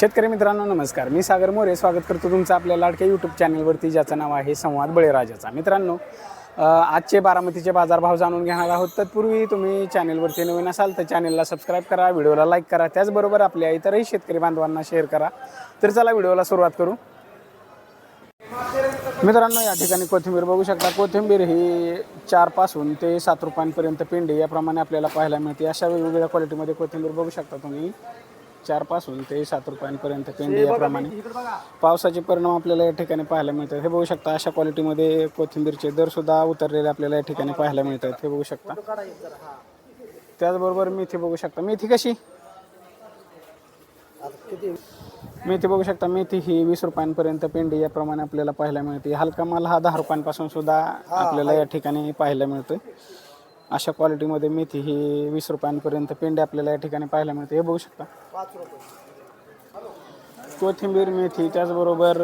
शेतकरी मित्रांनो नमस्कार. मी सागर मोरे. स्वागत करतो तुमचं आपल्या लाडक्या यूट्यूब चॅनलवरती ज्याचं नाव आहे संवाद बळीराजाचा. मित्रांनो आजचे बारामतीचे बाजारभाव जाणून घेणार आहोत. तत्पूर्वी तुम्ही चॅनलवरती नवीन असाल तर चॅनलला सबस्क्राईब करा व्हिडिओला लाईक करा. त्याचबरोबर आपल्या इतरही शेतकरी बांधवांना शेअर करा. तर चला व्हिडिओला सुरुवात करू. मित्रांनो या ठिकाणी कोथिंबीर बघू शकता. कोथिंबीर ही चारपासून ते सात रुपयांपर्यंत पिंडी याप्रमाणे आपल्याला पाहायला मिळते. अशा वेगवेगळ्या क्वालिटीमध्ये कोथिंबीर बघू शकता तुम्ही. चारपासून ते सात रुपयांपर्यंत पिंडी याप्रमाणे. पावसाचे परिणाम आपल्याला या ठिकाणी पाहायला मिळतात. हे बघू शकता अशा क्वालिटीमध्ये कोथिंबीरचे दरसुद्धा उतरलेले आपल्याला या ठिकाणी पाहायला मिळतात. हे बघू शकता. त्याचबरोबर मेथी बघू शकता. मेथी कशी? मेथी बघू शकता. मेथी ही वीस रुपयांपर्यंत पेंडी याप्रमाणे आपल्याला पाहायला मिळते. हलका माल हा दहा रुपयांपासून सुद्धा आपल्याला या ठिकाणी पाहायला मिळतोय. अशा क्वालिटीमध्ये मेथी ही वीस रुपयांपर्यंत पेंडी आपल्याला या ठिकाणी पाहायला मिळते. हे बघू शकता. कोथिंबीर मेथी त्याचबरोबर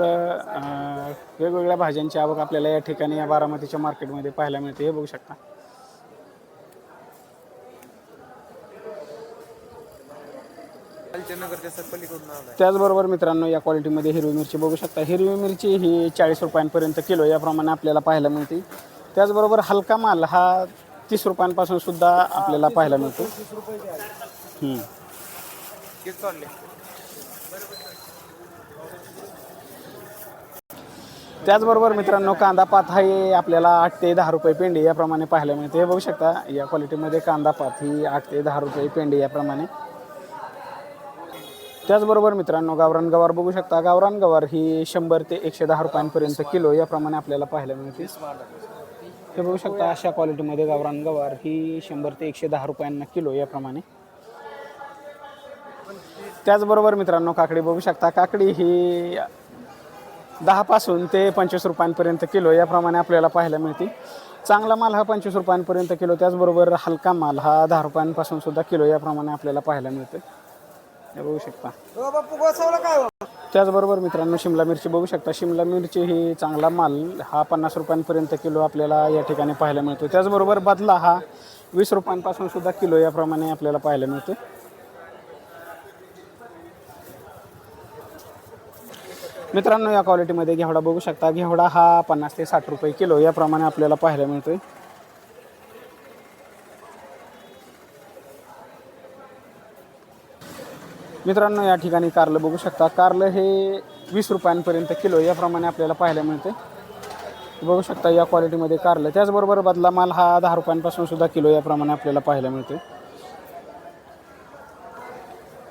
वेगवेगळ्या भाज्यांची आवक आपल्याला या ठिकाणी या बारामतीच्या मार्केटमध्ये पाहायला मिळते. हे बघू शकता. त्याचबरोबर मित्रांनो या क्वालिटीमध्ये हिरवी मिरची बघू शकता. हिरवी मिरची ही चाळीस रुपयांपर्यंत किलो याप्रमाणे आपल्याला पाहायला मिळते. त्याचबरोबर हलका माल हा तीस रुपयांपासून सुद्धा आपल्याला पाहायला मिळतो. हम्म. त्याचबरोबर मित्रांनो कांदा पात ही आपल्याला आठ ते दहा रुपये पेंडी याप्रमाणे पाहायला मिळते. हे बघू शकता या क्वालिटीमध्ये कांदा पात ही आठ ते दहा रुपये पेंडी याप्रमाणे. त्याचबरोबर मित्रांनो गावरान गवार बघू शकता. गावरान गवार ही शंभर ते एकशे दहा रुपयांपर्यंत किलो याप्रमाणे आपल्याला पाहायला मिळते. हे बघू शकता अशा क्वालिटीमध्ये गावरान गवार ही शंभर ते एकशे दहा रुपयांना किलो याप्रमाणे. त्याचबरोबर मित्रांनो काकडी बघू शकता काकडी ही दहापासून ते पंचवीस रुपयांपर्यंत किलो याप्रमाणे आपल्याला पाहायला मिळते. चांगला माल हा पंचवीस रुपयांपर्यंत किलो त्याचबरोबर हलका माल हा दहा रुपयांपासून सुद्धा किलो याप्रमाणे आपल्याला पाहायला मिळते हे बघू शकता. त्याचबरोबर मित्रांनो शिमला मिरची बघू शकता. शिमला मिरची ही चांगला माल हा पन्नास रुपयांपर्यंत किलो आपल्याला या ठिकाणी पाहायला मिळतो त्याचबरोबर बदला हा वीस रुपयांपासून सुद्धा किलो याप्रमाणे आपल्याला पाहायला मिळतो मित्रांनो या क्वालिटीमध्ये घेवडा बघू शकता. घेवडा हा पन्नास ते साठ रुपये किलो याप्रमाणे आपल्याला पाहायला मिळतोय. मित्रांनो या ठिकाणी कारलं बघू शकता. कारलं हे वीस रुपयांपर्यंत किलो याप्रमाणे आपल्याला पाहायला मिळते बघू शकता या क्वालिटीमध्ये कारलं. त्याचबरोबर बदला माल हा दहा रुपयांपासून सुद्धा किलो याप्रमाणे आपल्याला पाहायला मिळते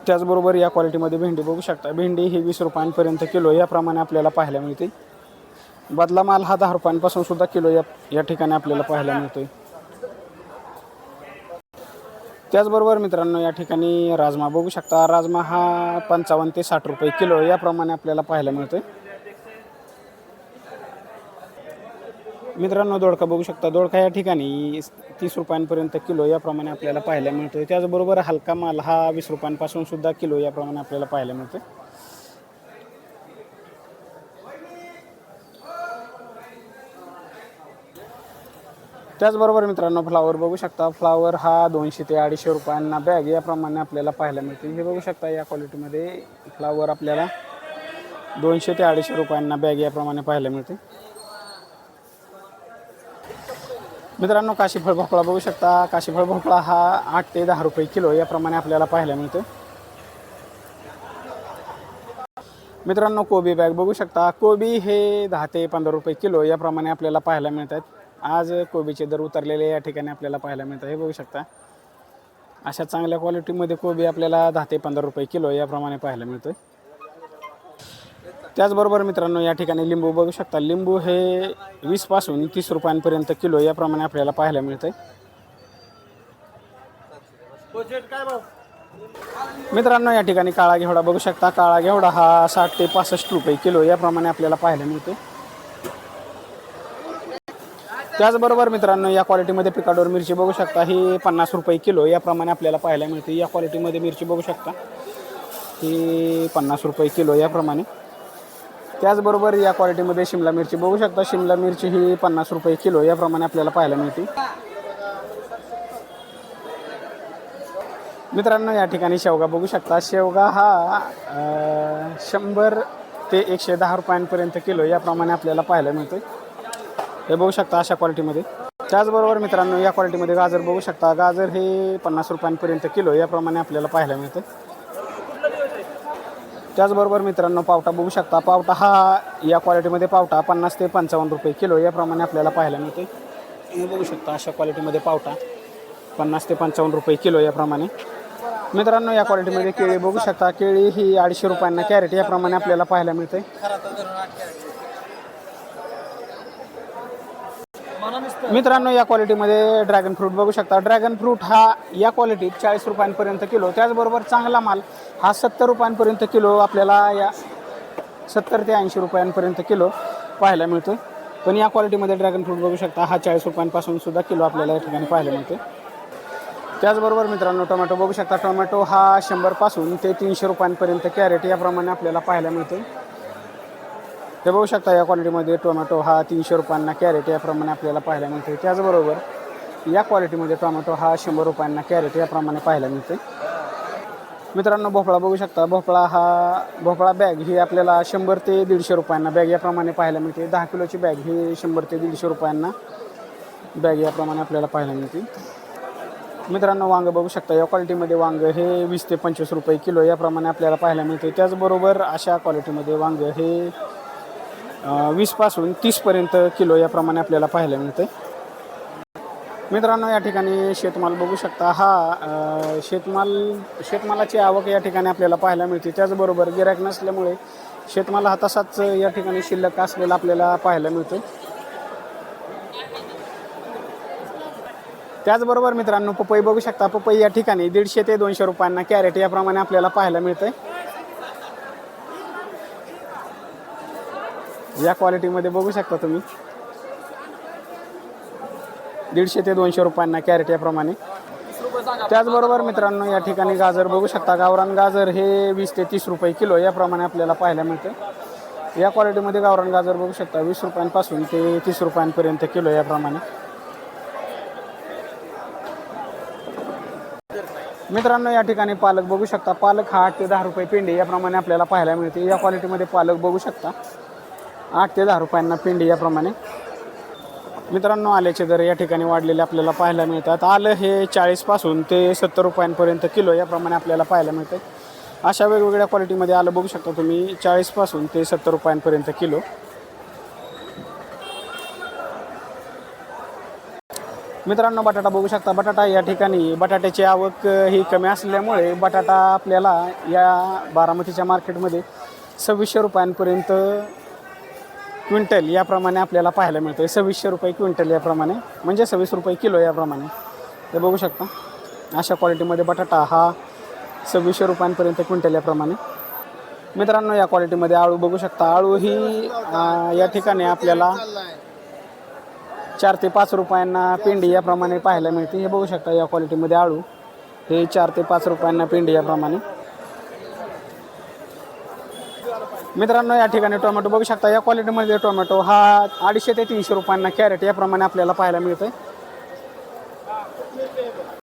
त्याचबरोबर या क्वालिटीमध्ये भेंडी बघू शकता. भेंडी ही वीस रुपयांपर्यंत किलो याप्रमाणे आपल्याला पाहायला मिळते बदला माल हा दहा रुपयांपासून सुद्धा किलो या या ठिकाणी आपल्याला पाहायला मिळतोय. त्याचबरोबर मित्रांनो या ठिकाणी राजमा बघू शकता. राजमा हा पंचावन्न ते साठ रुपये किलो याप्रमाणे आपल्याला पाहायला मिळतोय. मित्रांनो दोडका बघू शकता. दोडका या ठिकाणी तीस रुपयांपर्यंत किलो याप्रमाणे आपल्याला पाहायला मिळतोय. त्याचबरोबर हलका माल हा वीस रुपयांपासून सुद्धा किलो याप्रमाणे आपल्याला पाहायला मिळतोय. त्याचबरोबर मित्रांनो फ्लावर बघू शकता. फ्लावर हा दोनशे ते अडीचशे रुपयांना बॅग याप्रमाणे आपल्याला पाहायला मिळते हे बघू शकता या क्वालिटीमध्ये फ्लावर आपल्याला दोनशे ते अडीचशे रुपयांना बॅग याप्रमाणे पाहायला मिळते मित्रांनो काशीफळ भोपळा बघू शकता. काशीफळ भोपळा हा आठ ते दहा रुपये किलो याप्रमाणे आपल्याला पाहायला मिळतो मित्रांनो कोबी बॅग बघू शकता. कोबी हे दहा ते पंधरा रुपये किलो याप्रमाणे आपल्याला पाहायला मिळतात. आज कोबीचे दर उतरलेले या ठिकाणी आपल्याला पाहायला मिळतात. हे बघू शकता. अशा चांगल्या क्वालिटीमध्ये कोबी आपल्याला दहा ते पंधरा रुपये किलो याप्रमाणे पाहायला मिळतो त्याचबरोबर मित्रांनो या ठिकाणी लिंबू बघू शकता. लिंबू हे वीसपासून तीस रुपयांपर्यंत किलो याप्रमाणे आपल्याला पाहायला मिळतं मित्रांनो या ठिकाणी काळा घेवडा बघू शकता. काळा घेवडा हा साठ ते पासष्ट रुपये किलो याप्रमाणे आपल्याला पाहायला मिळतो त्याचबरोबर मित्रांनो या क्वालिटीमध्ये पिकाडोर मिरची बघू शकता. ही पन्नास रुपये किलो याप्रमाणे आपल्याला पाहायला मिळते. या क्वालिटीमध्ये मिरची बघू शकता. ही पन्नास रुपये किलो याप्रमाणे. त्याचबरोबर या क्वालिटीमध्ये शिमला मिरची बघू शकता. शिमला मिरची ही पन्नास रुपये किलो याप्रमाणे आपल्याला पाहायला मिळते. मित्रांनो या ठिकाणी शेवगा बघू शकता. शेवगा हा शंभर ते एकशे दहा रुपयांपर्यंत किलो याप्रमाणे आपल्याला पाहायला मिळतो हे बघू शकता अशा क्वालिटीमध्ये. त्याचबरोबर मित्रांनो या क्वालिटीमध्ये गाजर बघू शकता. गाजर हे पन्नास रुपयांपर्यंत किलो याप्रमाणे आपल्याला पाहायला मिळतं. त्याचबरोबर मित्रांनो पावटा बघू शकता. पावटा हा या क्वालिटीमध्ये पावटा पन्नास ते पंचावन्न रुपये किलो याप्रमाणे आपल्याला पाहायला मिळते. तुम्ही बघू शकता अशा क्वालिटीमध्ये पावटा पन्नास ते पंचावन्न रुपये किलो याप्रमाणे. मित्रांनो या क्वालिटीमध्ये केळी बघू शकता. केळी ही अडीचशे रुपयांना कॅरेट याप्रमाणे आपल्याला पाहायला मिळते. मित्रांनो या क्वालिटीमध्ये ड्रॅगन फ्रूट बघू शकता. ड्रॅगन फ्रूट हा या क्वालिटीत चाळीस रुपयांपर्यंत किलो. त्याचबरोबर चांगला माल हा सत्तर रुपयांपर्यंत किलो. आपल्याला या सत्तर ते ऐंशी रुपयांपर्यंत किलो पाहायला मिळतो. पण या क्वालिटीमध्ये ड्रॅगन फ्रूट बघू शकता. हा चाळीस रुपयांपासून सुद्धा किलो आपल्याला या ठिकाणी पाहायला मिळतो त्याचबरोबर मित्रांनो टोमॅटो बघू शकता. टोमॅटो हा शंभरपासून ते तीनशे रुपयांपर्यंत कॅरेट याप्रमाणे आपल्याला पाहायला मिळतो हे बघू शकता या क्वालिटीमध्ये टोमॅटो हा तीनशे रुपयांना कॅरेट याप्रमाणे आपल्याला पाहायला मिळते त्याचबरोबर या क्वालिटीमध्ये टोमॅटो हा शंभर रुपयांना कॅरेट याप्रमाणे पाहायला मिळते मित्रांनो भोपळा बघू शकता. भोपळा हा भोपळा बॅग ही आपल्याला शंभर ते दीडशे रुपयांना बॅग याप्रमाणे पाहायला मिळते. दहा किलोची बॅग ही शंभर ते दीडशे रुपयांना बॅग याप्रमाणे आपल्याला पाहायला मिळते. मित्रांनो वांग बघू शकता. या क्वालिटीमध्ये वांग हे वीस ते पंचवीस रुपये किलो याप्रमाणे आपल्याला पाहायला मिळते. त्याचबरोबर अशा क्वालिटीमध्ये वांगं हे वीसपासून तीसपर्यंत किलो याप्रमाणे आपल्याला पाहायला मिळते मित्रांनो या ठिकाणी शेतमाल बघू शकता. हा शेतमाल शेतमालाची आवक या ठिकाणी आपल्याला पाहायला मिळते. त्याचबरोबर गिरायक नसल्यामुळे शेतमाल हा तसाच या ठिकाणी शिल्लक असलेला आपल्याला पाहायला मिळतो त्याचबरोबर मित्रांनो पपई बघू शकता. पपई या ठिकाणी दीडशे ते दोनशे रुपयांना कॅरेट याप्रमाणे आपल्याला पाहायला मिळतंय. या क्वालिटीमध्ये बघू शकता तुम्ही. दीडशे ते दोनशे रुपयांना कॅरेट याप्रमाणे. त्याचबरोबर मित्रांनो या ठिकाणी गाजर बघू शकता. गावरान गाजर हे वीस ते तीस रुपये किलो याप्रमाणे आपल्याला पाहायला मिळतं. या क्वालिटीमध्ये गावरान गाजर बघू शकता. वीस रुपयांपासून ते तीस रुपयांपर्यंत किलो याप्रमाणे. मित्रांनो या ठिकाणी पालक बघू शकता. पालक हा आठ ते दहा रुपये पेंडे याप्रमाणे आपल्याला पाहायला मिळते. या क्वालिटीमध्ये पालक बघू शकता. आठ ते दहा रुपयांना पिंडी याप्रमाणे. मित्रांनो आल्याचे दर या ठिकाणी वाढलेले आपल्याला पाहायला मिळतात. आलं हे चाळीसपासून ते सत्तर रुपयांपर्यंत किलो याप्रमाणे आपल्याला पाहायला मिळतं अशा वेगवेगळ्या क्वालिटीमध्ये आलं बघू शकता तुम्ही चाळीसपासून ते सत्तर रुपयांपर्यंत किलो. मित्रांनो बटाटा बघू शकता. बटाटा या ठिकाणी बटाट्याची आवक ही कमी असल्यामुळे बटाटा आपल्याला या बारामतीच्या मार्केटमध्ये सव्वीसशे रुपयांपर्यंत क्विंटल याप्रमाणे आपल्याला पाहायला मिळतं आहे सव्वीसशे रुपये क्विंटल याप्रमाणे म्हणजे सव्वीस रुपये किलो याप्रमाणे. ते बघू शकता. अशा क्वालिटीमध्ये बटाटा हा सव्वीसशे रुपयांपर्यंत क्विंटल याप्रमाणे. मित्रांनो या क्वालिटीमध्ये आळू बघू शकता. आळू ही या ठिकाणी आपल्याला चार ते पाच रुपयांना पेंडी याप्रमाणे पाहायला मिळते. हे बघू शकता या क्वालिटीमध्ये आळू. हे चार ते पाच रुपयांना पेंडी याप्रमाणे. मित्रांनो या ठिकाणी टोमॅटो बघू शकता या क्वालिटीमध्ये टोमॅटो हा अडीचशे ते तीनशे रुपयांना कॅरेट याप्रमाणे आपल्याला पाहायला मिळतं